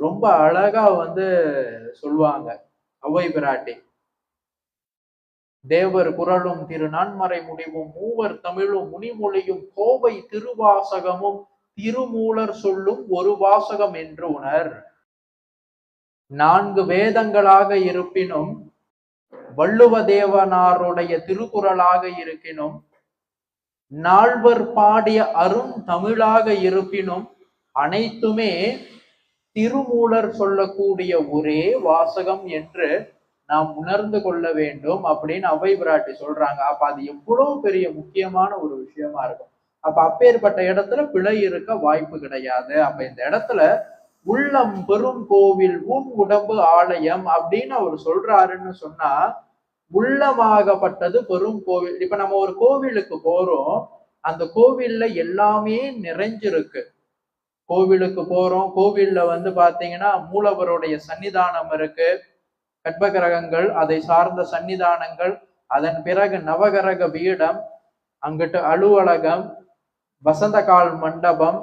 ரொம்ப அழகா வந்து சொல்லுவாங்க. அவ்வை பிராட்டி. தேவர் குரலும் திருநான்மறை முடிவும் மூவர் தமிழும் முனிமொழியும் கோவை திருவாசகமும் திருமூலர் சொல்லும் ஒரு வாசகம் என்று உணர். நான்கு வேதங்களாக இருப்பினும் வள்ளுவ தேவனாருடைய திருக்குறளாக இருப்பினும் நால்வர் பாடிய அரும் தமிழாக இருப்பினும் அனைத்துமே திருமூலர் சொல்லக்கூடிய ஒரே வாசகம் என்று நாம் உணர்ந்து கொள்ள வேண்டும் அப்படின்னு அவை பிராட்டி சொல்றாங்க. அப்ப அது எவ்வளவு பெரிய முக்கியமான ஒரு விஷயமா இருக்கும். அப்ப அப்பேற்பட்ட இடத்துல பிழை இருக்க வாய்ப்பு கிடையாது. அப்ப இந்த இடத்துல உள்ளம் பெரும் கோவில் உன் உடம்பு ஆலயம் அப்படின்னு அவர் சொல்றாருன்னு சொன்னா உள்ளமாகப்பட்டது பெரும் கோவில். இப்ப நம்ம ஒரு கோவிலுக்கு போறோம். அந்த கோவில்ல எல்லாமே நிறைஞ்சிருக்கு. கோவிலுக்கு போறோம். கோவிலில் வந்து பார்த்தீங்கன்னா மூலவருடைய சன்னிதானம் இருக்கு. கட்பகிரகங்கள் அதை சார்ந்த சன்னிதானங்கள் அதன் பிறகு நவகரக பீடம் அங்கிட்டு அலுவலகம் வசந்தகால் மண்டபம்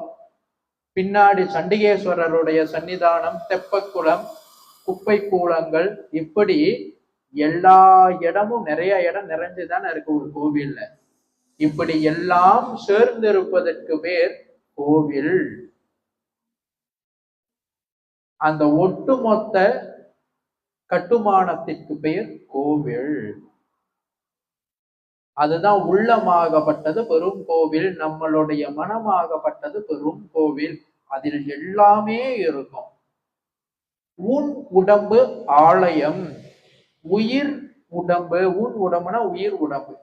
பின்னாடி சண்டிகேஸ்வரருடைய சன்னிதானம் தெப்பக்குளம் குப்பை கூலங்கள் இப்படி எல்லா இடமும் நிறைய இடம் நிறைஞ்சுதானே இருக்கு ஒரு கோவில்ல. இப்படி எல்லாம் சேர்ந்திருப்பதற்கு பேர் கோவில். அந்த ஒட்டுமொத்த கட்டுமானத்திற்கு பெயர் கோவில். அதுதான் உள்ளமாகப்பட்டது பெரும் கோவில் நம்மளுடைய மனமாகப்பட்டது பெரும் கோவில். அதில் எல்லாமே இருக்கும். உன் உடம்பு ஆலயம். உயிர் உடம்பு உன் உடம்புனா உயிர் உடம்பு.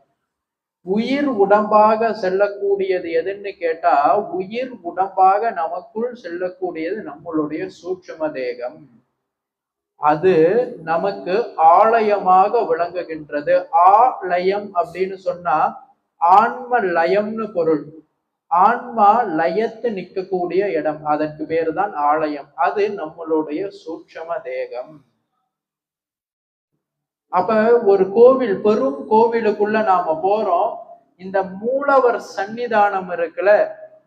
உயிர் உடம்பாக செல்லக்கூடியது எதுன்னு கேட்டா உயிர் உடம்பாக நமக்குள் செல்லக்கூடியது நம்மளுடைய சூட்சும தேகம் அது நமக்கு ஆலயமாக விளங்குகின்றது. ஆலயம் அப்படின்னு சொன்னா ஆன்ம லயம்னு பொருள். ஆன்மா லயத்து நிற்கக்கூடிய இடம். அதற்கு பேர் தான் ஆலயம். அது நம்மளுடைய சூட்சம தேகம் அப்ப ஒரு கோவில் பெரும் கோவிலுக்குள்ள நாம போறோம். இந்த மூலவர் சன்னிதானம் இருக்குல்ல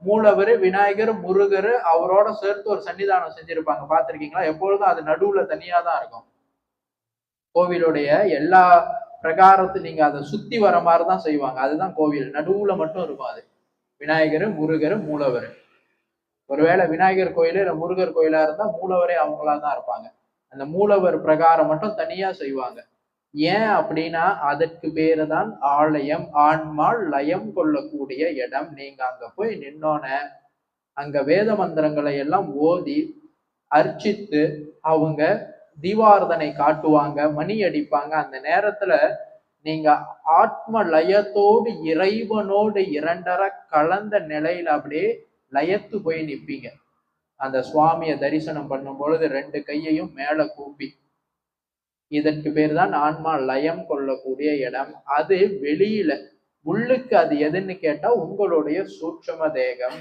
மூலவர் விநாயகர் முருகர் அவரோட சேர்த்து ஒரு சன்னிதானம் செஞ்சிருப்பாங்க. பார்த்திருக்கீங்களா? எப்பொழுதும் அது நடுவுல தனியா தான் இருக்கும். கோவிலுடைய எல்லா பிரகாரத்து நீங்க அதை சுத்தி வர மாதிரி தான் செய்வாங்க. அதுதான் கோவில். நடுவுல மட்டும் இருக்கும் அது. விநாயகர் முருகர் மூலவர். ஒருவேளை விநாயகர் கோயிலு இல்ல முருகர் கோயிலா இருந்தா மூலவரே அவங்களா தான் இருப்பாங்க. அந்த மூலவர் பிரகாரம் மட்டும் தனியா செய்வாங்க. ஏன் அப்படின்னா அதற்கு பேரு தான் ஆலயம் ஆன்மாள் லயம் கொள்ளக்கூடிய இடம். நீங்க அங்க போய் நின்னோன அங்க வேத மந்திரங்களை எல்லாம் ஓதி அர்ச்சித்து அவங்க தீபாரதனை காட்டுவாங்க மணி அடிப்பாங்க. அந்த நேரத்துல நீங்க ஆத்ம லயத்தோடு இறைவனோடு இரண்டர கலந்த நிலையில அப்படியே லயத்து போய் நிற்பீங்க அந்த சுவாமியை தரிசனம் பண்ணும் பொழுது ரெண்டு கையையும் மேல கூப்பி இதற்கு பேர் தான் ஆன்மா லயம் கொள்ளக்கூடிய இடம். அது வெளியில உள்ளுக்கு அது எதுன்னு கேட்டா உங்களுடைய சூட்சம தேகம்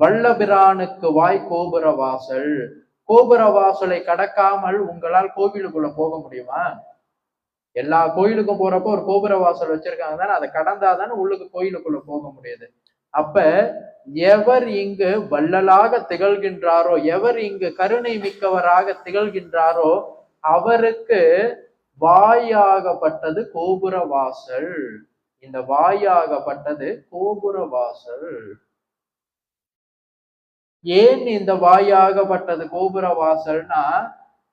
வல்லபிரானுக்கு வாய் கோபுர வாசல். கோபுர வாசலை கடக்காமல் உங்களால் கோவிலுக்குள்ள போக முடியுமா? எல்லா கோயிலுக்கும் போறப்போ ஒரு கோபுர வாசல் வச்சிருக்காங்க தானே அதை கடந்தாதானே உள்ளுக்கு கோயிலுக்குள்ள போக முடியுது. அப்ப எவர் இங்கு வள்ளலாக திகழ்கின்றாரோ எவர் இங்கு கருணை மிக்கவராக திகழ்கின்றாரோ அவருக்கு வாயாகப்பட்டது கோபுர வாசல். இந்த வாயாகப்பட்டது கோபுர வாசல். ஏன் இந்த வாயாகப்பட்டது கோபுர வாசல்னா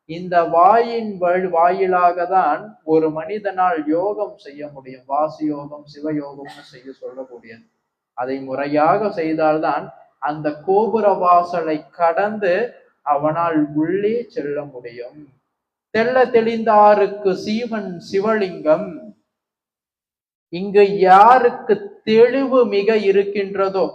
இந்த வாயின் வழி வாயிலாக தான் ஒரு மனிதனால் யோகம் செய்ய முடியும். வாசி யோகம் சிவயோகம்னு செய்ய சொல்லக்கூடியது. அதை முறையாக செய்தால்தான் அந்த கோபுர வாசலை கடந்து அவனால் உள்ளே செல்ல முடியும். தெள்ள தெளிந்தாருக்கு சீவன் சிவலிங்கம். இங்கு யாருக்கு தெளிவு மிக இருக்கின்றதோ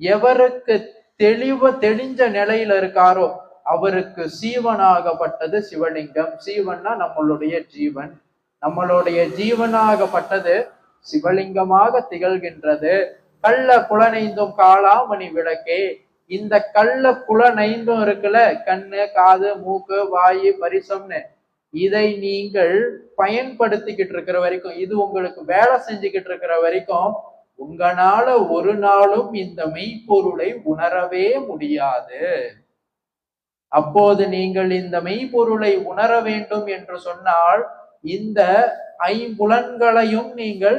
எவருக்கு தெளிவு தெளிஞ்ச நிலையில இருக்காரோ அவருக்கு சீவனாகப்பட்டது சிவலிங்கம். சீவன்னா நம்மளுடைய ஜீவன். நம்மளுடைய ஜீவனாகப்பட்டது சிவலிங்கமாக திகழ்கின்றது. கள்ள புலனைந்தும் காளாமணி விளக்கே. இந்த கள்ள புலனைந்தும் இருக்குல்ல கண்ணு காது மூக்கு வாயு பரிசம்னு. இதை நீங்கள் பயன்படுத்திக்கிட்டு இருக்கிற வரைக்கும் இது உங்களுக்கு வேலை செஞ்சுக்கிட்டு இருக்கிற வரைக்கும் உங்களால ஒரு நாளும் இந்த மெய்ப்பொருளை உணரவே முடியாது. அப்போது நீங்கள் இந்த மெய்ப்பொருளை உணர வேண்டும் என்று சொன்னால் இந்த ஐம்புலன்களையும் நீங்கள்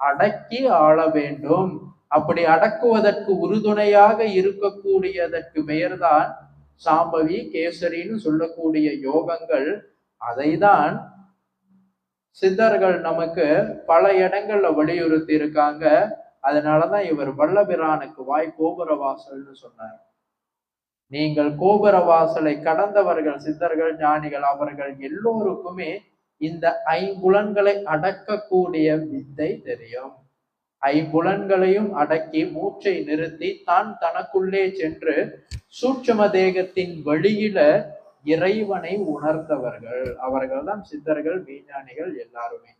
அடக்கி ஆள வேண்டும். அப்படி அடக்குவதற்கு உறுதுணையாக இருக்கக்கூடியதற்கு பெயர்தான் சாம்பவி கேசரின்னு சொல்லக்கூடிய யோகங்கள். அதைதான் சித்தர்கள் நமக்கு பல இடங்கள்ல வலியுறுத்தி இருக்காங்க அதனாலதான் இவர் வல்லபிரானுக்கு வாய் கோபுர வாசல்னு சொன்னார். நீங்கள் கோபுர வாசலை கடந்தவர்கள் சித்தர்கள் ஞானிகள் அவர்கள் எல்லோருக்குமே இந்த ஐம்புலன்களை அடக்கக்கூடிய வித்தை தெரியும். ஐம்புலன்களையும் அடக்கி மூச்சை நிறுத்தி தான் தனக்குள்ளே சென்று சூட்சும தேகத்தின் வழியில இறைவனை உணர்ந்தவர்கள். அவர்கள் தான் சித்தர்கள் விஞ்ஞானிகள் எல்லாருமே.